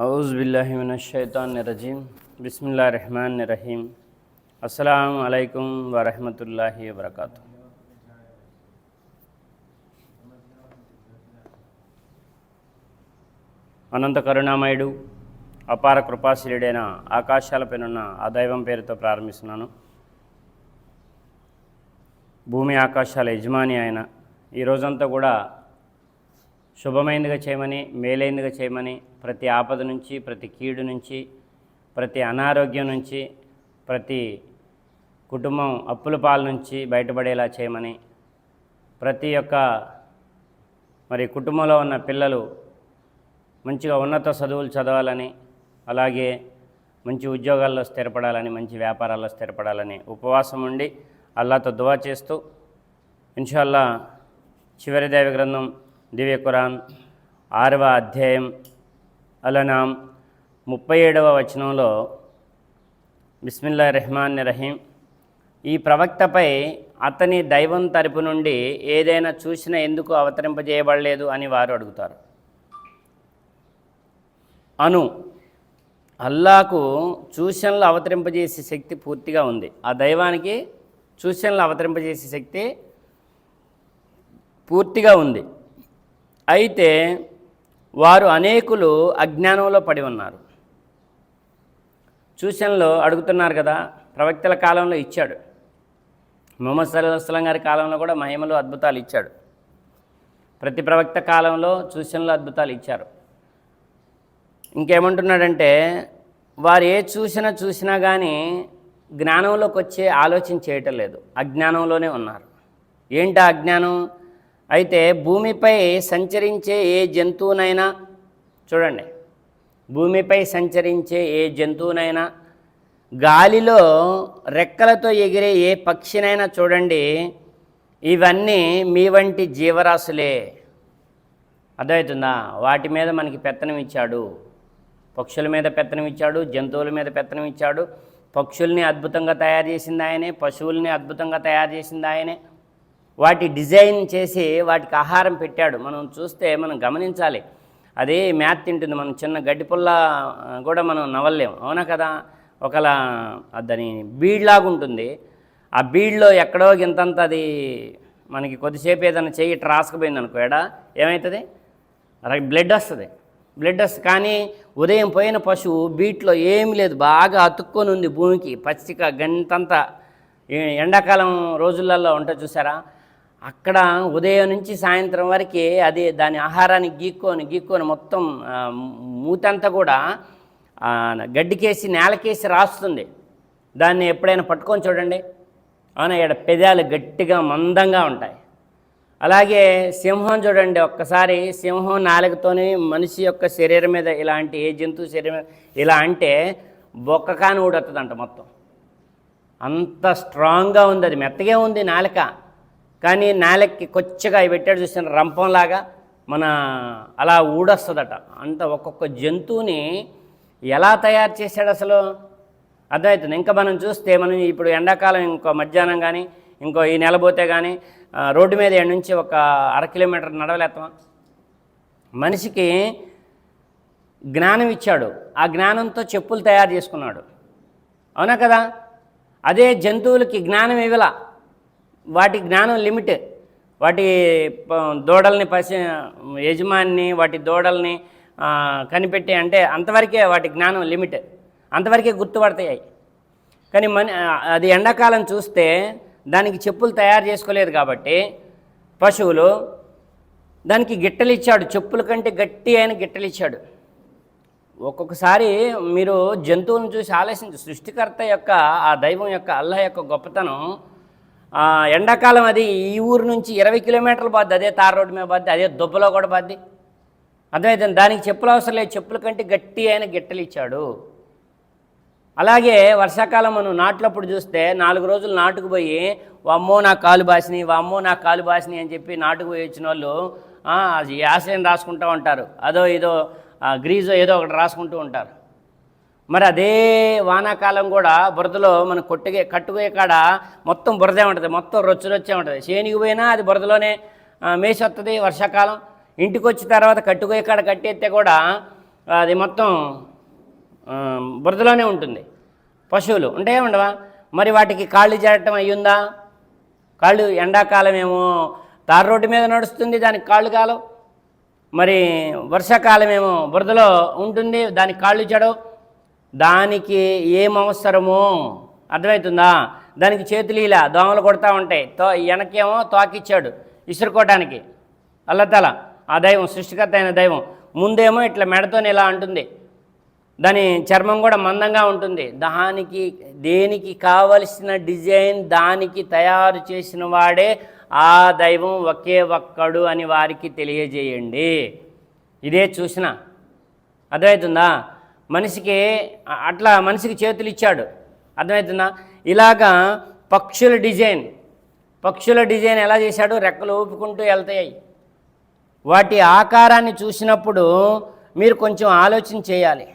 ఔజుబిల్లాహిమినషైతాన్రజీం బిస్మిల్లా రెహమాన్ రహీం అస్సలం అయికం వరహమతుల్లాహి వబర్కాతు అనంత కరుణామయుడు అపార కృపాశీలుడైన ఆకాశాలపైనున్న ఆ దైవం పేరుతో ప్రారంభిస్తున్నాను. భూమి ఆకాశాల యజమాని ఆయన. ఈ రోజంతా కూడా శుభమైనదిగా చేయమని మేలైనదిగా చేయమని ప్రతి ఆపద నుంచి ప్రతి కీడు నుంచి ప్రతి అనారోగ్యం నుంచి ప్రతి కుటుంబం అప్పుల పాల నుంచి బయటపడేలా చేయమని ప్రతి ఒక్క మరి కుటుంబంలో ఉన్న పిల్లలు మంచిగా ఉన్నత చదువులు చదవాలని అలాగే మంచి ఉద్యోగాల్లో స్థిరపడాలని మంచి వ్యాపారాల్లో స్థిరపడాలని ఉపవాసం ఉండి అల్లాతో దువా చేస్తూ ఇన్షాల్లా చివరి దేవి గ్రంథం దివ్య ఖురాన్ ఆరవ అధ్యాయం అలనాం ముప్పై ఏడవ వచనంలో బిస్మిల్లా రెహమాన్ రహీం ఈ ప్రవక్తపై అతని దైవం తరపు నుండి ఏదైనా చూసినా ఎందుకు అవతరింపజేయబడలేదు అని వారు అడుగుతారు. అను అల్లాకు సూచనలు అవతరింపజేసే శక్తి పూర్తిగా ఉంది. ఆ దైవానికి సూచనలు అవతరింపజేసే శక్తి పూర్తిగా ఉంది. అయితే వారు అనేకులు అజ్ఞానంలో పడి ఉన్నారు. సూచనలు అడుగుతున్నారు కదా ప్రవక్తల కాలంలో ఇచ్చాడు. మొహమ్మద్ సల్లాహస్లం గారి కాలంలో కూడా మహిమలు అద్భుతాలు ఇచ్చాడు. ప్రతి ప్రవక్త కాలంలో సూచనలు అద్భుతాలు ఇచ్చారు. ఇంకేమంటున్నాడంటే వారు ఏ చూసినా చూసినా కానీ జ్ఞానంలోకి వచ్చే ఆలోచన చేయటం లేదు. అజ్ఞానంలోనే ఉన్నారు. ఏంటి అజ్ఞానం? అయితే భూమిపై సంచరించే ఏ జంతువునైనా చూడండి భూమిపై సంచరించే ఏ జంతువునైనా గాలిలో రెక్కలతో ఎగిరే ఏ పక్షినైనా చూడండి ఇవన్నీ మీ వంటి జీవరాశులే. అర్థమవుతుందా? వాటి మీద మనకి పెత్తనం ఇచ్చాడు. పక్షుల మీద పెత్తనం ఇచ్చాడు జంతువుల మీద పెత్తనం ఇచ్చాడు. పక్షుల్ని అద్భుతంగా తయారు చేసింది ఆయనే పశువుల్ని అద్భుతంగా తయారు చేసింది ఆయనే. వాటి డిజైన్ చేసి వాటికి ఆహారం పెట్టాడు. మనం చూస్తే మనం గమనించాలి. అదే మ్యాథ్ తింటుంది. మనం చిన్న గడ్డి పుల్ల కూడా మనం నవలేం అవునా కదా? ఒకలా దాని బీడ్లాగా ఉంటుంది. ఆ బీడ్లో ఎక్కడో ఇంతంత అది మనకి కొద్దిసేపు ఏదైనా చెయ్యి రాసుకుపోయింది అనుకో ఎడ ఏమవుతుంది బ్లడ్ వస్తుంది. బ్లడ్ వస్తుంది. కానీ ఉదయం పోయిన పశువు బీట్లో ఏమీ లేదు. బాగా అతుక్కొని ఉంది భూమికి. పచ్చిక గంతంత. ఎండాకాలం రోజులలో ఉంటా చూసారా? అక్కడ ఉదయం నుంచి సాయంత్రం వరకు అది దాని ఆహారాన్ని గీక్కొని గీక్కొని మొత్తం మూతంతా కూడా గడ్డికేసి నేలకేసి రాస్తుంది. దాన్ని ఎప్పుడైనా పట్టుకొని చూడండి. అవునా ఇక్కడ పెదాలు గట్టిగా మందంగా ఉంటాయి. అలాగే సింహం చూడండి ఒక్కసారి. సింహం నాలుగుతోని మనిషి యొక్క శరీరం మీద ఇలాంటి ఏ జంతువు శరీరం ఇలా అంటే బొక్క కాని ఊడొస్తుందంట మొత్తం. అంత స్ట్రాంగ్గా ఉంది అది. మెత్తగా ఉంది నాలుక. కానీ నాలెక్కి కొచ్చగా అవి పెట్టాడు చూసిన రంపంలాగా మన అలా ఊడొస్తుందట. అంత ఒక్కొక్క జంతువుని ఎలా తయారు చేశాడు అసలు? అర్థమవుతుంది ఇంకా మనం చూస్తే మనం ఇప్పుడు ఎండాకాలం ఇంకో మధ్యాహ్నం కానీ ఇంకో ఈ నెల పోతే కానీ రోడ్డు మీద ఎండు నుంచి ఒక అర కిలోమీటర్ నడవలేస్తాం మనిషికి జ్ఞానం ఇచ్చాడు. ఆ జ్ఞానంతో చెప్పులు తయారు చేసుకున్నాడు. అవునా కదా? అదే జంతువులకి జ్ఞానం ఇవ్వలా. వాటి జ్ఞానం లిమిట్ వాటి ప- దూడల్ని పసి యజమాని వాటి దూడల్ని కనిపెట్టి అంటే అంతవరకే వాటి జ్ఞానం లిమిట్. అంతవరకే గుర్తుపడతాయి. కానీ మన అది ఎండాకాలం చూస్తే దానికి చెప్పులు తయారు చేసుకోలేదు కాబట్టి పశువులు దానికి గిట్టలు ఇచ్చాడు చెప్పుల కంటే గట్టి అయిన గిట్టలు ఇచ్చాడు ఒక్కొక్కసారి మీరు జంతువులను చూసి ఆలోచించి సృష్టికర్త యొక్క ఆ దైవం యొక్క అల్లాహ్ యొక్క గొప్పతనం ఎండాకాలం అది ఈ ఊరు నుంచి ఇరవై కిలోమీటర్లు పద్ది అదే తార్ రోడ్డు మీద పద్ది అదే దుబ్బలో కూడా పద్ది. అర్థమైతే దానికి చెప్పులు అవసరం లేదు. చెప్పుల కంటే గట్టి అయిన గిట్టలు ఇచ్చాడు. అలాగే వర్షాకాలం మనం నాట్లప్పుడు చూస్తే నాలుగు రోజులు నాటుకు పోయి వామ్మో నా కాలు బాసిని వామ్మో నా కాలు బాసిని అని చెప్పి నాటుకు పోయి వచ్చిన వాళ్ళు అది యాసైన్ రాసుకుంటూ ఉంటారు. అదో ఇదో గ్రీజో ఏదో ఒకటి రాసుకుంటూ ఉంటారు. మరి అదే వానాకాలం కూడా బురదలో మనం కొట్టుకే కట్టుకునే కాడ మొత్తం బురదే ఉంటుంది మొత్తం రొచ్చు రొచ్చే ఉంటుంది. చేనికి పోయినా అది బురదలోనే మేసి వస్తుంది వర్షాకాలం. ఇంటికి వచ్చిన తర్వాత కట్టుకునే కాడ కట్టేస్తే కూడా అది మొత్తం బురదలోనే ఉంటుంది. పశువులు ఉంటాయా ఉండవా? మరి వాటికి కాళ్ళు చేరటం అయ్యుందా కాళ్ళు ఎండాకాలం ఏమో తారు రోడ్డు మీద నడుస్తుంది దానికి కాళ్ళు కాలం. మరి వర్షాకాలం ఏమో బురదలో ఉంటుంది దానికి కాళ్ళు చెడవు దానికి ఏం అవసరమో అర్థమవుతుందా? దానికి చేతులు ఇలా దోమలు కొడతా ఉంటాయి తో వెనకేమో తోకిచ్చాడు ఇసురుకోవడానికి అల్లతల. ఆ దైవం సృష్టికర్త అయిన దైవం. ముందేమో ఇట్లా మెడతోనే ఇలా అంటుంది. దాని చర్మం కూడా మందంగా ఉంటుంది. దానికి దేనికి కావలసిన డిజైన్ దానికి తయారు చేసిన వాడే ఆ దైవం ఒకే ఒక్కడు అని వారికి తెలియజేయండి. ఇదే చూసిన. అర్థమవుతుందా? మనిషికి అట్లా మనిషికి చేతులు ఇచ్చాడు. అర్థమవుతుందా ఇలాగా పక్షుల డిజైన్ పక్షుల డిజైన్ ఎలా చేశాడు? రెక్కలు ఊపుకుంటూ వెళ్తాయి. వాటి ఆకారాన్ని చూసినప్పుడు మీరు కొంచెం ఆలోచన చేయాలి.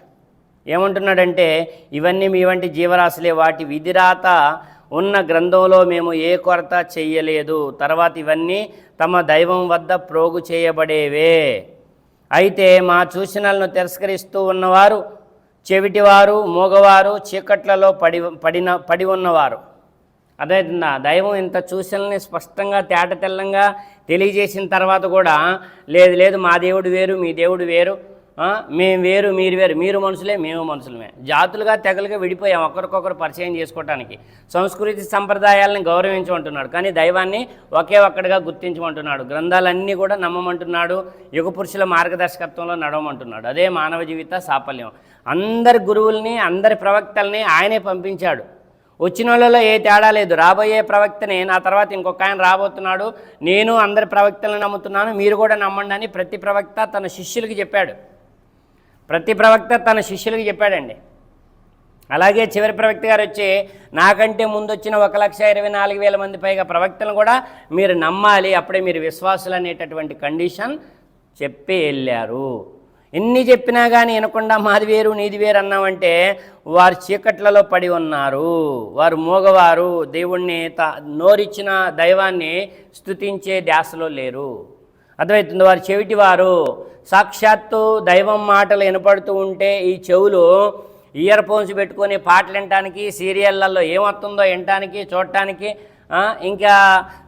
ఏమంటున్నాడంటే ఇవన్నీ మీ వంటి జీవరాశులే వాటి విధిరాత ఉన్న గ్రంథంలో మేము ఏ కొరత చెయ్యలేదు తర్వాత ఇవన్నీ తమ దైవం వద్ద ప్రోగు చేయబడేవే. అయితే మా సూచనలను తిరస్కరిస్తూ ఉన్నవారు చెవిటివారు మూగవారు చీకట్లలో పడి పడిన పడి ఉన్నవారు. అర్థమవుతుందా దైవం ఇంత సూచనల్ని స్పష్టంగా తేట తెల్లంగా తెలియజేసిన తర్వాత కూడా లేదు లేదు మా దేవుడు వేరు మీ దేవుడు వేరు మేము వేరు మీరు వేరు. మీరు మనుషులే మేము మనుషులమే. జాతులుగా తెగలుగా విడిపోయాం ఒకరికొకరు పరిచయం చేసుకోవటానికి. సంస్కృతి సంప్రదాయాలను గౌరవించమంటున్నాడు. కానీ దైవాన్ని ఒకే ఒక్కడిగా గుర్తించమంటున్నాడు. గ్రంథాలన్నీ కూడా నమ్మమంటున్నాడు. యుగ పురుషుల మార్గదర్శకత్వంలో నడవమంటున్నాడు. అదే మానవ జీవిత సాఫల్యం. అందరి గురువుల్ని అందరి ప్రవక్తల్ని ఆయనే పంపించాడు. వచ్చిన వాళ్ళలో ఏ తేడా లేదు. రాబోయే ప్రవక్తని. నా తర్వాత ఇంకొక ఆయన రాబోతున్నాడు. నేను అందరి ప్రవక్తలను నమ్ముతున్నాను. మీరు కూడా నమ్మండి అని ప్రతి ప్రవక్త తన శిష్యులకి చెప్పాడు. ప్రతి ప్రవక్త తన శిష్యులకి చెప్పాడండి. అలాగే చివరి ప్రవక్త గారు వచ్చి నాకంటే ముందు వచ్చిన ఒక లక్ష ఇరవై నాలుగు వేల మంది పైగా ప్రవక్తలను కూడా మీరు నమ్మాలి. అప్పుడే మీరు విశ్వాసులు అనేటటువంటి కండిషన్ చెప్పి వెళ్ళారు. ఎన్ని చెప్పినా కానీ వినకుండా మాది వేరు నీది వేరు అన్నామంటే వారు చీకట్లలో పడి ఉన్నారు. వారు మోగవారు. దేవుణ్ణి త నోరిచ్చిన దైవాన్ని స్తుతించే ధ్యాసలో లేరు. అర్థమవుతుంది వారు చెవిటి వారు. సాక్షాత్తు దైవం మాటలు వినపడుతూ ఉంటే ఈ చెవులు ఇయర్ ఫోన్స్ పెట్టుకొని పాటలు వినటానికి సీరియళ్ళల్లో ఏమొస్తుందో వినటానికి చూడటానికి ఇంకా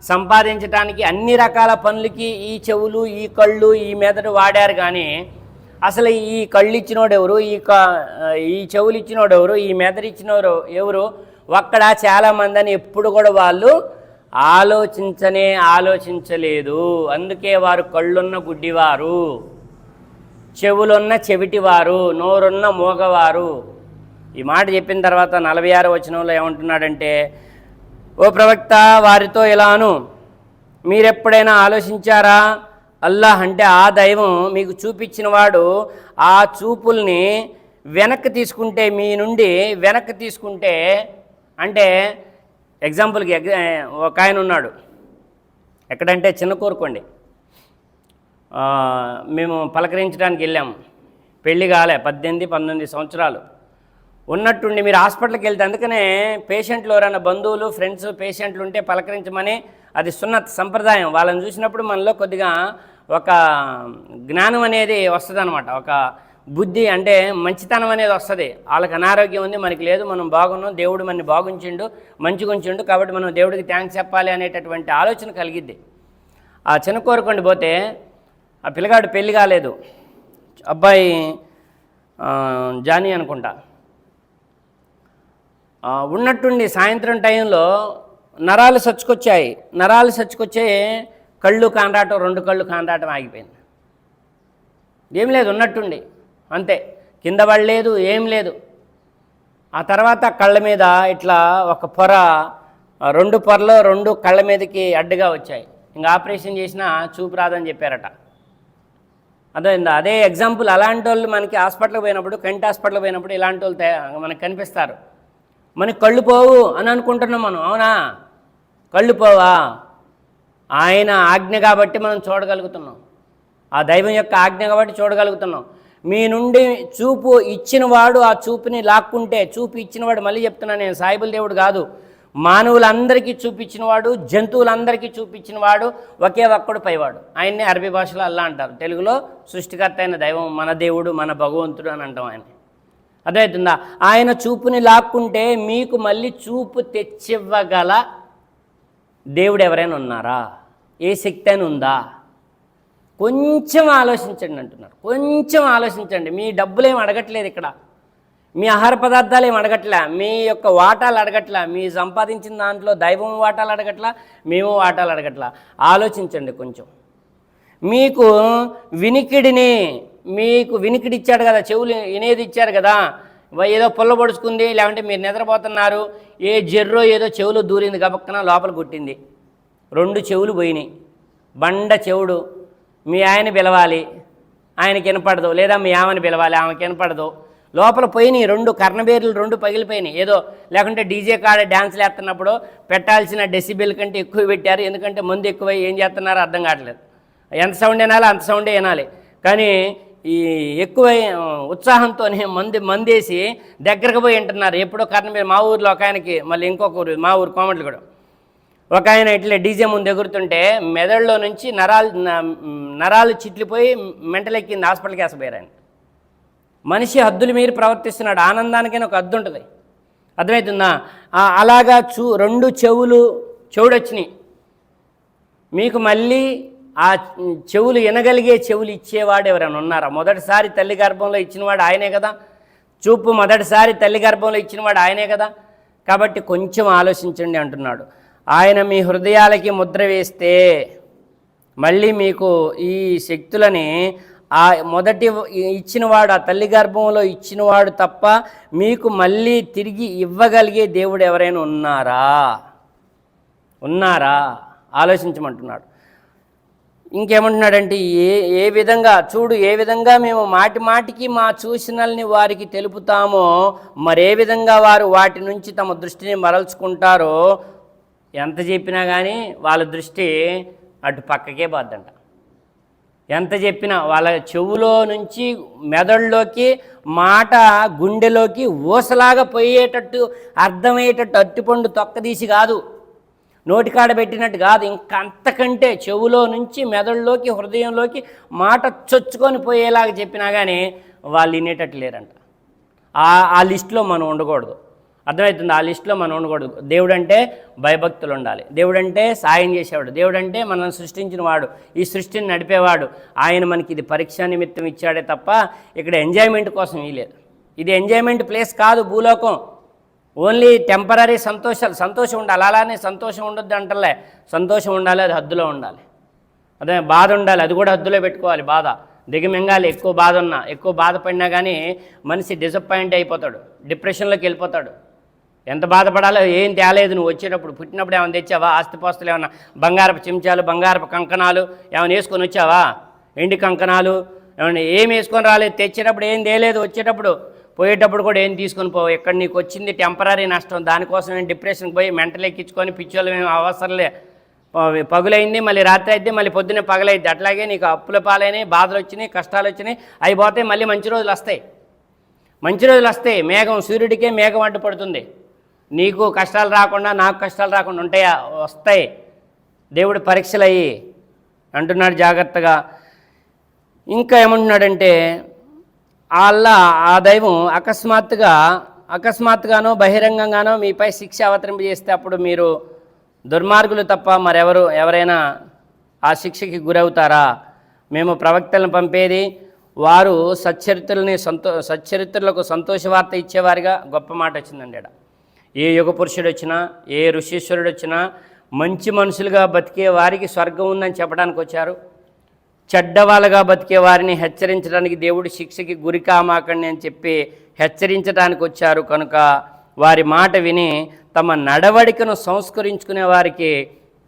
సంపాదించటానికి అన్ని రకాల పనులకి ఈ చెవులు ఈ కళ్ళు ఈ మెదడు వాడారు కానీ అసలు ఈ కళ్ళు ఇచ్చినోడెవరు ఈ క ఈ చెవులు ఇచ్చినోడెవరు ఈ మెదడు ఇచ్చినోడు ఎవరు? ఒక్కడ చాలామంది అని ఎప్పుడు కూడా వాళ్ళు ఆలోచించనే ఆలోచించలేదు. అందుకే వారు కళ్ళున్న గుడ్డివారు చెవులున్న చెవిటివారు నోరున్న మూగవారు. ఈ మాట చెప్పిన తర్వాత నలభై ఆరు వచనంలో ఏమంటున్నాడంటే ఓ ప్రవక్త వారితో ఇలాను. మీరెప్పుడైనా ఆలోచించారా? అల్లాహ్ అంటే ఆ దైవం మీకు చూపించిన వాడు ఆ చూపుల్ని వెనక్కి తీసుకుంటే మీ నుండి వెనక్కి తీసుకుంటే అంటే ఎగ్జాంపుల్కి ఒక ఆయన ఉన్నాడు. ఎక్కడంటే చిన్న కోరుకోండి మేము పలకరించడానికి వెళ్ళాము పెళ్ళి కాలే పద్దెనిమిది పంతొమ్మిది సంవత్సరాలు. ఉన్నట్టుండి మీరు హాస్పిటల్కి వెళ్తే అందుకనే పేషెంట్లు ఎవరైనా బంధువులు ఫ్రెండ్స్ పేషెంట్లు ఉంటే పలకరించమని అది సున్నత సంప్రదాయం. వాళ్ళని చూసినప్పుడు మనలో కొద్దిగా ఒక జ్ఞానం అనేది వస్తుంది ఒక బుద్ధి అంటే మంచితనం అనేది వస్తుంది. వాళ్ళకి అనారోగ్యం ఉంది మనకి లేదు మనం బాగున్నాం దేవుడు మనని బాగుంచిండు మంచిగా ఉంచిండు కాబట్టి మనం దేవుడికి థ్యాంక్స్ చెప్పాలి అనేటటువంటి ఆలోచన కలిగిద్ది. ఆ చిన్న కోరుకోండి పోతే ఆ పిల్లగాడు పెళ్ళి కాలేదు. అబ్బాయి జానీ అనుకుంటా. ఉన్నట్టుండి సాయంత్రం టైంలో నరాలు సచ్చుకొచ్చాయి. నరాలు సచ్చుకొచ్చే కళ్ళు కానరాటం రెండు కళ్ళు కానరాటం ఆగిపోయింది. ఏం లేదు ఉన్నట్టుండి. అంతే. కింద పడలేదు ఏం లేదు. ఆ తర్వాత కళ్ళ మీద ఇట్లా ఒక పొర రెండు పొరలు రెండు కళ్ళ మీదకి అడ్డుగా వచ్చాయి. ఇంకా ఆపరేషన్ చేసినా చూపు రాదని చెప్పారట. అర్థమైందా? అదే ఎగ్జాంపుల్. అలాంటి వాళ్ళు మనకి హాస్పిటల్కి పోయినప్పుడు కంటి హాస్పిటల్కి పోయినప్పుడు ఇలాంటి వాళ్ళు మనకు కనిపిస్తారు. మనకి కళ్ళు పోవు అని అనుకుంటున్నాం మనం అవునా? కళ్ళు పోవా? ఆయన ఆజ్ఞ కాబట్టి మనం చూడగలుగుతున్నాం. ఆ దైవం యొక్క ఆజ్ఞ కాబట్టి చూడగలుగుతున్నాం. మీ నుండి చూపు ఇచ్చినవాడు ఆ చూపుని లాక్కుంటే చూపు ఇచ్చినవాడు మళ్ళీ చెప్తున్నా నేను సాయిబుల్ దేవుడు కాదు. మానవులందరికీ చూపించినవాడు జంతువులందరికీ చూపించినవాడు ఒకే ఒక్కడు పైవాడు. ఆయన్ని అరబీ భాషలో అల్లా అంటారు. తెలుగులో సృష్టికర్త అయిన దైవం మన దేవుడు మన భగవంతుడు అని అంటాం ఆయన. అర్థమవుతుందా? ఆయన చూపుని లాక్కుంటే మీకు మళ్ళీ చూపు తెచ్చివ్వగల దేవుడు ఎవరైనా ఉన్నారా? ఏ శక్తి అయినా ఉందా? కొంచెం ఆలోచించండి అంటున్నారు. కొంచెం ఆలోచించండి. మీ డబ్బులు ఏమి అడగట్లేదు ఇక్కడ. మీ ఆహార పదార్థాలు ఏం అడగట్లా? మీ యొక్క వాటాలు అడగట్లా? మీ సంపాదించిన దాంట్లో దైవం వాటాలు అడగట్లా? మేము వాటాలు అడగట్లా? ఆలోచించండి కొంచెం. మీకు వినికిడిని మీకు వినికిడి ఇచ్చాడు కదా చెవులు వినేది ఇచ్చారు కదా ఏదో పొల్లబడుచుకుంది లేకుంటే మీరు నిద్రపోతున్నారు ఏ జెర్రో ఏదో చెవులు దూరింది గబక్కన లోపల కొట్టింది. రెండు చెవులు పోయినాయి. బండ చెవుడు. మీ ఆయన పిలవాలి ఆయనకి వినపడదు. లేదా మీ ఆమెను పిలవాలి ఆమెకి వినపడదు. లోపల పోయినాయి రెండు కర్ణబేర్లు రెండు పగిలిపోయినాయి. ఏదో లేకుంటే డీజే కాడ డ్యాన్స్లు వేస్తున్నప్పుడు పెట్టాల్సిన డెసిబెల్ కంటే ఎక్కువ పెట్టారు. ఎందుకంటే మందు ఎక్కువై ఏం చేస్తున్నారో అర్థం కావట్లేదు. ఎంత సౌండ్ వినాలి అంత సౌండే వినాలి. కానీ ఈ ఎక్కువ ఉత్సాహంతోనే మంది మందేసి దగ్గరకు పోయి వింటున్నారు. ఎప్పుడో కర్ణబేర్ మా ఊర్లో ఒక ఆయనకి మళ్ళీ ఇంకొక ఊరు మా ఊరు కోమట్లు కూడా ఒక ఆయన ఇట్లా డీజే ముందు ఎగురుతుంటే మెదడులో నుంచి నరాలు నరాలు చిట్లిపోయి మెంటలెక్కింది హాస్పిటల్కి వేసపోయారు ఆయన. మనిషి హద్దులు మీరు ప్రవర్తిస్తున్నాడు. ఆనందానికైనా ఒక హద్దు ఉంటుంది. అర్థమవుతుందా అలాగా చూ రెండు చెవులు చెవుడొచ్చినాయి. మీకు మళ్ళీ ఆ చెవులు వినగలిగే చెవులు ఇచ్చేవాడు ఎవరైనా ఉన్నారా? మొదటిసారి తల్లి గర్భంలో ఇచ్చినవాడు ఆయనే కదా. చూపు మొదటిసారి తల్లి గర్భంలో ఇచ్చినవాడు ఆయనే కదా. కాబట్టి కొంచెం ఆలోచించండి అంటున్నాడు. ఆయన మీ హృదయాలకి ముద్ర వేస్తే మళ్ళీ మీకు ఈ శక్తులని ఆ మొదటి ఇచ్చినవాడు ఆ తల్లి గర్భంలో ఇచ్చినవాడు తప్ప మీకు మళ్ళీ తిరిగి ఇవ్వగలిగే దేవుడు ఎవరైనా ఉన్నారా? ఉన్నారా? ఆలోచించమంటున్నాడు. ఇంకేమంటున్నాడంటే ఏ ఏ విధంగా చూడు ఏ విధంగా మేము మాటి మాటికి మా సూచనల్ని వారికి తెలుపుతామో మరే విధంగా వారు వాటి నుంచి తమ దృష్టిని మరల్చుకుంటారో ఎంత చెప్పినా కానీ వాళ్ళ దృష్టి అటు పక్కకే పోద్దంట. ఎంత చెప్పినా వాళ్ళ చెవులో నుంచి మెదడులోకి మాట గుండెలోకి ఊసలాగా పోయేటట్టు అర్థమయ్యేటట్టు అట్టిపండు తొక్కదీసి కాదు. నోటికాడ పెట్టినట్టు కాదు. ఇంకా అంతకంటే చెవులో నుంచి మెదడులోకి హృదయంలోకి మాట చొచ్చుకొని పోయేలాగా చెప్పినా కానీ వాళ్ళు వినేటట్టు లేరంట. ఆ ఆ లిస్టులో మనం ఉండకూడదు. అర్థమవుతుంది ఆ లిస్టులో మనం ఉండకూడదు. దేవుడు అంటే భయభక్తులు ఉండాలి. దేవుడు అంటే సాయం చేసేవాడు. దేవుడు అంటే మనల్ని సృష్టించిన వాడు ఈ సృష్టిని నడిపేవాడు. ఆయన మనకి ఇది పరీక్ష నిమిత్తం ఇచ్చాడే తప్ప ఇక్కడ ఎంజాయ్మెంట్ కోసం ఇవ్వలేదు ఇది ఎంజాయ్మెంట్ ప్లేస్ కాదు భూలోకం. ఓన్లీ టెంపరీ సంతోషాలు. సంతోషం ఉండాలి. అలానే సంతోషం ఉండొద్దు అంటలే. సంతోషం ఉండాలి అది హద్దులో ఉండాలి. అదే బాధ ఉండాలి అది కూడా హద్దులో పెట్టుకోవాలి బాధ. దిగమింగాలి ఎక్కువ బాధ ఉన్నా. ఎక్కువ బాధపడినా కానీ మనిషి డిసప్పాయింట్ అయిపోతాడు. డిప్రెషన్లోకి వెళ్ళిపోతాడు. ఎంత బాధపడాలో ఏం తేలేదు. నువ్వు వచ్చేటప్పుడు పుట్టినప్పుడు ఏమైనా తెచ్చావా? ఆస్తిపాస్తులు ఏమన్నా బంగారపు చెంచాలు బంగారపు కంకణాలు ఏమైనా వేసుకొని వచ్చావా? ఎండి కంకణాలు ఏమైనా ఏం వేసుకొని రాలేదు? తెచ్చేటప్పుడు ఏం తేలేదు? వచ్చేటప్పుడు పోయేటప్పుడు కూడా ఏం తీసుకొని పోవు? ఇక్కడ నీకు వచ్చింది టెంపరీ నష్టం? దానికోసం ఏం డిప్రెషన్కి పోయి మెంటల్ ఎక్కించుకొని పిచ్చోళ్ళు మేము అవసరంలే పగులైంది మళ్ళీ రాత్రి అయితే మళ్ళీ పొద్దున్నే పగలైద్ది. అట్లాగే నీకు అప్పుల పాలైనాయి బాధలు వచ్చినాయి కష్టాలు వచ్చినాయి అవి పోతే మళ్ళీ మంచి రోజులు వస్తాయి. మంచి రోజులు వస్తాయి. మేఘం సూర్యుడికే మేఘం అడ్డుపడుతుంది. నీకు కష్టాలు రాకుండా నాకు కష్టాలు రాకుండా ఉంటాయా? వస్తాయి. దేవుడు పరీక్షలు అయ్యి అంటున్నాడు జాగ్రత్తగా. ఇంకా ఏమంటున్నాడంటే అల్లా ఆ దైవం అకస్మాత్తుగా అకస్మాత్తుగానో బహిరంగంగానో మీపై శిక్ష అవతరింపజేస్తే అప్పుడు మీరు దుర్మార్గులు తప్ప మరెవరు ఎవరైనా ఆ శిక్షకి గురవుతారా? మేము ప్రవక్తలను పంపేది వారు సచ్చరిత్రుల్ని సంతో సచ్చరిత్రులకు సంతోష వార్త ఇచ్చేవారిగా గొప్ప మాట వచ్చిందండి ఇక్కడ ఏ యుగ పురుషుడు వచ్చినా ఏ ఋషీశ్వరుడు వచ్చినా మంచి మనుషులుగా బతికే వారికి స్వర్గం ఉందని చెప్పడానికి వచ్చారు. చెడ్డవాళ్ళగా బతికే వారిని హెచ్చరించడానికి దేవుడు శిక్షకి గురి కామాకండి అని చెప్పి హెచ్చరించడానికి వచ్చారు. కనుక వారి మాట విని తమ నడవడికను సంస్కరించుకునే వారికి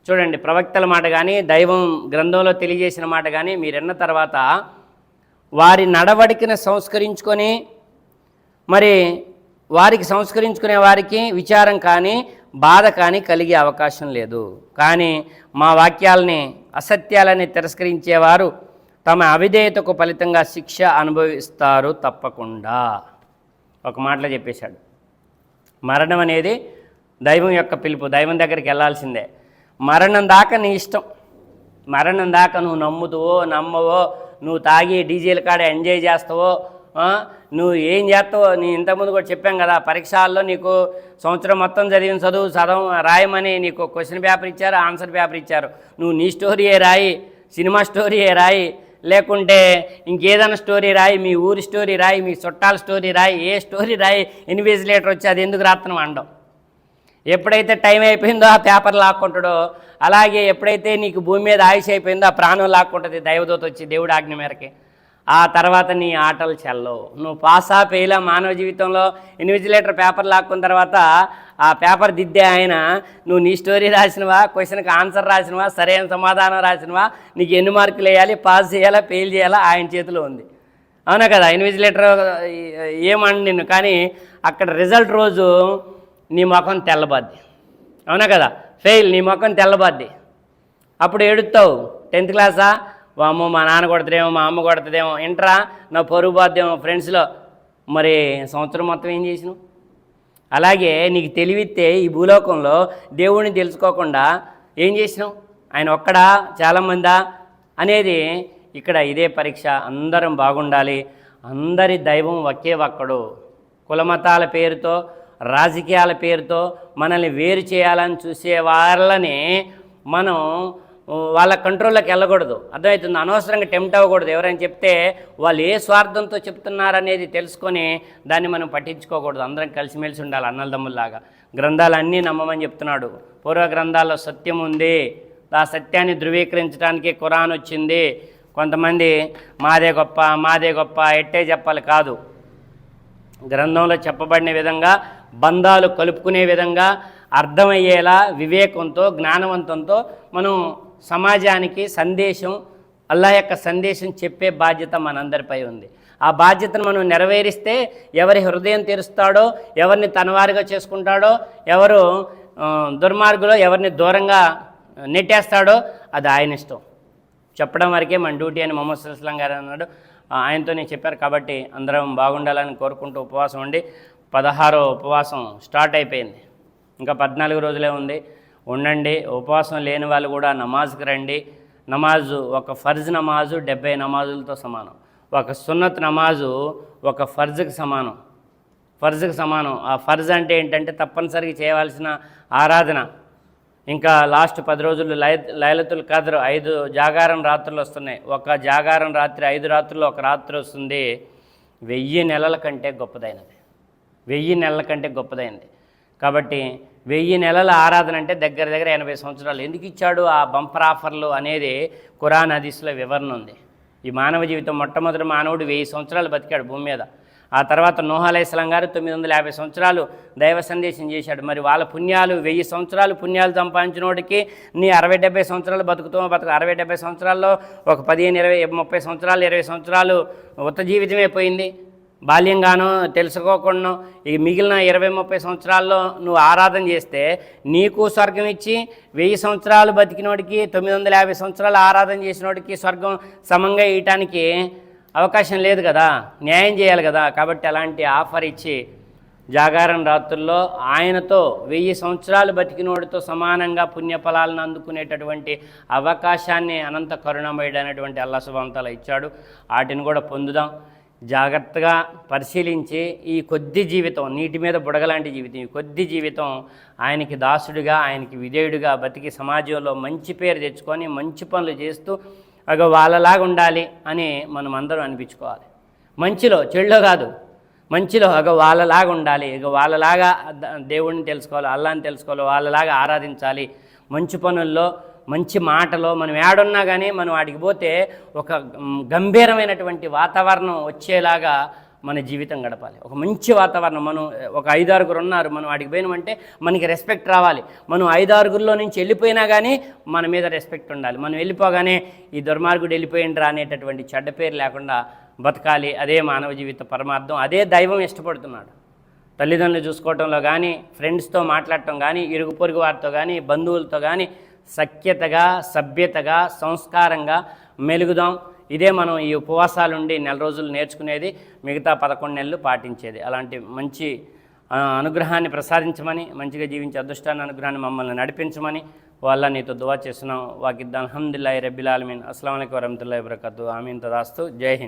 చూడండి ప్రవక్తల మాట కానీ దైవం గ్రంథంలో తెలియజేసిన మాట కానీ మీరన్న తర్వాత వారి నడవడికను సంస్కరించుకొని మరి వారికి సంస్కరించుకునే వారికి విచారం కానీ బాధ కానీ కలిగే అవకాశం లేదు. కానీ మా వాక్యాలని అసత్యాలని తిరస్కరించేవారు తమ అవిధేయతకు ఫలితంగా శిక్ష అనుభవిస్తారు తప్పకుండా. ఒక మాటలో చెప్పేశాడు. మరణం అనేది దైవం యొక్క పిలుపు దైవం దగ్గరికి వెళ్ళాల్సిందే. మరణం దాకా నీ ఇష్టం. మరణం దాకా నువ్వు నమ్ముతువో నమ్మవో నువ్వు తాగి డీజేల కాడ ఎంజాయ్ చేస్తావో నువ్వు ఏం చేస్తావో నీ ఇంతకుముందు కూడా చెప్పాం కదా పరీక్షల్లో నీకు సంవత్సరం మొత్తం చదివిన చదువు చదవ రాయమని నీకు క్వశ్చన్ పేపర్ ఇచ్చారు ఆన్సర్ పేపర్ ఇచ్చారు. నువ్వు నీ స్టోరీయే రాయి సినిమా స్టోరీయే రాయి లేకుంటే ఇంకేదైనా స్టోరీ రాయి మీ ఊరి స్టోరీ రాయి మీ చుట్టాల స్టోరీ రాయి ఏ స్టోరీ రాయి ఇన్విజిలేటర్ వచ్చి అది ఎందుకు రాత్రం అండం. ఎప్పుడైతే టైం అయిపోయిందో ఆ పేపర్ లాక్కుంటాడో అలాగే ఎప్పుడైతే నీకు భూమి మీద ఆయుష్ అయిపోయిందో ఆ ప్రాణం లాక్కుంటుంది దైవదూత వచ్చి దేవుడు ఆజ్ఞ మేరకి. ఆ తర్వాత నీ ఆటలు చెల్లవు నువ్వు పాసా ఫెయిలా మానవ జీవితంలో ఇన్విజిలేటర్ పేపర్ లాక్కున్న తర్వాత ఆ పేపర్ దిద్దే ఆయన నువ్వు నీ స్టోరీ రాసినవా? క్వశ్చన్కి ఆన్సర్ రాసినవా? సరైన సమాధానం రాసినవా? నీకు ఎన్ని మార్కులు వేయాలి? పాస్ చేయాలా? ఫెయిల్ చేయాలా? ఆయన చేతిలో ఉంది. అవునా కదా? ఇన్విజిలేటర్ ఏమండి నిన్ను? కానీ అక్కడ రిజల్ట్ రోజు నీ ముఖం తెల్లబద్ది అవునా కదా? ఫెయిల్ నీ ముఖం తెల్లబద్ది అప్పుడు ఏడుతావు? టెన్త్ క్లాసా? వామ్మో మా నాన్న కొడతదేమో మా అమ్మ కొడతదేమో ఇంటరా నా పరుగు బాధ్యం ఫ్రెండ్స్లో. మరి సంవత్సరం మొత్తం ఏం చేసినావు? అలాగే నీకు తెలివితే ఈ భూలోకంలో దేవుడిని తెలుసుకోకుండా ఏం చేసినావు? ఆయన ఒక్కడా? చాలామందా? అనేది ఇక్కడ ఇదే పరీక్ష. అందరం బాగుండాలి. అందరి దైవం ఒకే ఒక్కడు. కులమతాల పేరుతో రాజకీయాల పేరుతో మనల్ని వేరు చేయాలని చూసే వాళ్ళని మనం వాళ్ళ కంట్రోల్లోకి వెళ్ళకూడదు. అర్థమవుతుంది? అనవసరంగా టెంప్ట్ అవ్వకూడదు. ఎవరైనా చెప్తే వాళ్ళు ఏ స్వార్థంతో చెప్తున్నారనేది తెలుసుకొని దాన్ని మనం పట్టించుకోకూడదు. అందరం కలిసిమెలిసి ఉండాలి అన్నలదమ్ముల్లాగా గ్రంథాలన్నీ నమ్మమని చెప్తున్నాడు. పూర్వ గ్రంథాల్లో సత్యం ఉంది. ఆ సత్యాన్ని ధృవీకరించడానికి ఖురాన్ వచ్చింది. కొంతమంది మాదే గొప్ప మాదే గొప్ప ఎట్టే చెప్పాలి కాదు. గ్రంథంలో చెప్పబడిన విధంగా బంధాలు కలుపుకునే విధంగా అర్థమయ్యేలా వివేకంతో జ్ఞానవంతంతో మనం సమాజానికి సందేశం అల్లా యొక్క సందేశం చెప్పే బాధ్యత మనందరిపై ఉంది. ఆ బాధ్యతను మనం నెరవేరిస్తే ఎవరి హృదయం తెరుస్తాడో ఎవరిని తనవారిగా చేసుకుంటాడో ఎవరు దుర్మార్గులో ఎవరిని దూరంగా నెట్టేస్తాడో అది ఆయన ఇష్టం. చెప్పడం వరకే మన డ్యూటీ అని మొహమ్మద్ సుస్లాం గారు అన్నాడు. ఆయనతో నేను చెప్పారు కాబట్టి అందరం బాగుండాలని కోరుకుంటూ ఉపవాసం ఉండి పదహారో ఉపవాసం స్టార్ట్ అయిపోయింది. ఇంకా పద్నాలుగు రోజులే ఉంది. ఉండండి ఉపవాసం లేని వాళ్ళు కూడా నమాజ్కి రండి. నమాజు ఒక ఫర్జ్ నమాజు డెబ్బై నమాజులతో సమానం. ఒక సున్నత్ నమాజు ఒక ఫర్జ్కి సమానం. ఫర్జ్కి సమానం. ఆ ఫర్జ్ అంటే ఏంటంటే తప్పనిసరిగా చేయవలసిన ఆరాధన. ఇంకా లాస్ట్ పది రోజులు లై లైలతుల్ కదరు ఐదు జాగారం రాత్రులు వస్తున్నాయి. ఒక జాగారం రాత్రి ఐదు రాత్రులు ఒక రాత్రి వస్తుంది. వెయ్యి నెలల కంటే గొప్పదైనది. వెయ్యి నెలల కంటే గొప్పదైనది. కాబట్టి వెయ్యి నెలల ఆరాధన అంటే దగ్గర దగ్గర ఎనభై సంవత్సరాలు. ఎందుకు ఇచ్చాడు ఆ బంపర్ ఆఫర్లు అనేది ఖురాన్ హదీస్లో వివరణ ఉంది. ఈ మానవ జీవితం మొట్టమొదటి మానవుడు వెయ్యి సంవత్సరాలు బతికాడు భూమి మీద. ఆ తర్వాత నోహాలైస్లాం గారు తొమ్మిది వందల యాభై సంవత్సరాలు దైవ సందేశం చేశాడు. మరి వాళ్ళ పుణ్యాలు వెయ్యి సంవత్సరాలు పుణ్యాలు సంపాదించినోడికి నీ అరవై డెబ్బై సంవత్సరాలు బతుకుతామో బతుకు అరవై డెబ్బై సంవత్సరాల్లో ఒక పదిహేను ఇరవై ముప్పై సంవత్సరాలు ఇరవై సంవత్సరాలు ఉత్త జీవితమే పోయింది. బాల్యంగానో తెలుసుకోకుండా ఈ మిగిలిన ఇరవై ముప్పై సంవత్సరాల్లో నువ్వు ఆరాధన చేస్తే నీకు స్వర్గం ఇచ్చి వెయ్యి సంవత్సరాలు బతికినోడికి తొమ్మిది వందల యాభై సంవత్సరాలు ఆరాధన చేసినోడికి స్వర్గం సమంగా ఇవ్వటానికి అవకాశం లేదు కదా? న్యాయం చేయాలి కదా? కాబట్టి అలాంటి ఆఫర్ ఇచ్చి జాగారం రాత్రుల్లో ఆయనతో వెయ్యి సంవత్సరాలు బతికినోడితో సమానంగా పుణ్యఫలాలను అందుకునేటటువంటి అవకాశాన్ని అనంత కరుణమయుడైనటువంటి అల్లా సుభాంతాలు ఇచ్చాడు. వాటిని కూడా పొందుదాం. జాగ్రత్తగా పరిశీలించి ఈ కొద్ది జీవితం నీటి మీద బుడగలాంటి జీవితం ఈ కొద్ది జీవితం ఆయనకి దాసుడిగా ఆయనకి విధేయుడిగా బతికి సమాజంలో మంచి పేరు తెచ్చుకొని మంచి పనులు చేస్తూ ఒక వాళ్ళలాగా ఉండాలి అని మనం అందరం అనిపించుకోవాలి. మంచిలో చెడులో కాదు. మంచిలో ఒక వాళ్ళలాగా ఉండాలి. ఇక వాళ్ళలాగా దేవుడిని తెలుసుకోవాలి అల్లాని తెలుసుకోవాలి వాళ్ళలాగా ఆరాధించాలి. మంచి పనుల్లో మంచి మాటలో మనం ఏడున్నా కానీ మనం వాడికి పోతే ఒక గంభీరమైనటువంటి వాతావరణం వచ్చేలాగా మన జీవితం గడపాలి. ఒక మంచి వాతావరణం మనం ఒక ఐదారుగురు ఉన్నారు మనం వాడికి పోయినామంటే మనకి రెస్పెక్ట్ రావాలి. మనం ఐదారుగురిలో నుంచి వెళ్ళిపోయినా కానీ మన మీద రెస్పెక్ట్ ఉండాలి. మనం వెళ్ళిపోగానే ఈ దుర్మార్గుడు వెళ్ళిపోయిండ్రా అనేటటువంటి చెడ్డ పేరు లేకుండా బతకాలి. అదే మానవ జీవిత పరమార్థం. అదే దైవం ఇష్టపడుతున్నాడు. తల్లిదండ్రులు చూసుకోవటంలో కానీ ఫ్రెండ్స్తో మాట్లాడటం కానీ ఇరుగు పొరుగు వారితో కానీ బంధువులతో కానీ సఖ్యతగా సభ్యతగా సంస్కారంగా మెలుగుదాం. ఇదే మనం ఈ ఉపవాసాలుండి నెల రోజులు నేర్చుకునేది మిగతా పదకొండు నెలలు పాటించేది. అలాంటి మంచి అనుగ్రహాన్ని ప్రసాదించమని మంచిగా జీవించే అదృష్టాన్ని అనుగ్రహాన్ని మమ్మల్ని నడిపించమని వాళ్ళ నీతో దువా చేస్తున్నాం. వాకిద్దాం. అల్హమ్దుల్లాహి రబ్బిల్ ఆలమీన్. అస్సలం అయికం వరహమతుల్లాహి వబరకాతు. ఆమీన్. తదాస్తు. జై హింద్.